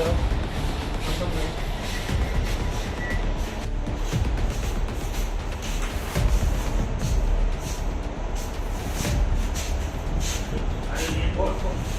어, 어.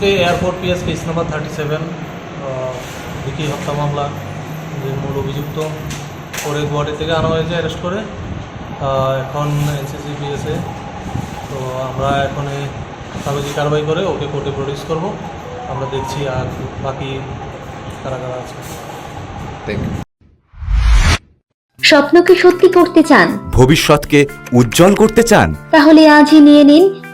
আজকে airport PS case number thirty seven Vicky হত্যা মামলা যে মূল অভিযুক্ত পরে গুয়াহাটি থেকে আনা হয়েছে অ্যারেস্ট করে। এখন এনসিসি পিএসে তো আমরা এখন এই কাগজি কারবাই করে ওকে কোর্টে প্রডিউস করব। আমরা দেখছি আর বাকি কারা কারা আছে। থ্যাংক ইউ স্বপ্নকে সত্যি করতে চান? ভবিষ্যৎকে উজ্জ্বল করতে চান? তাহলে আজই নিয়ে নিন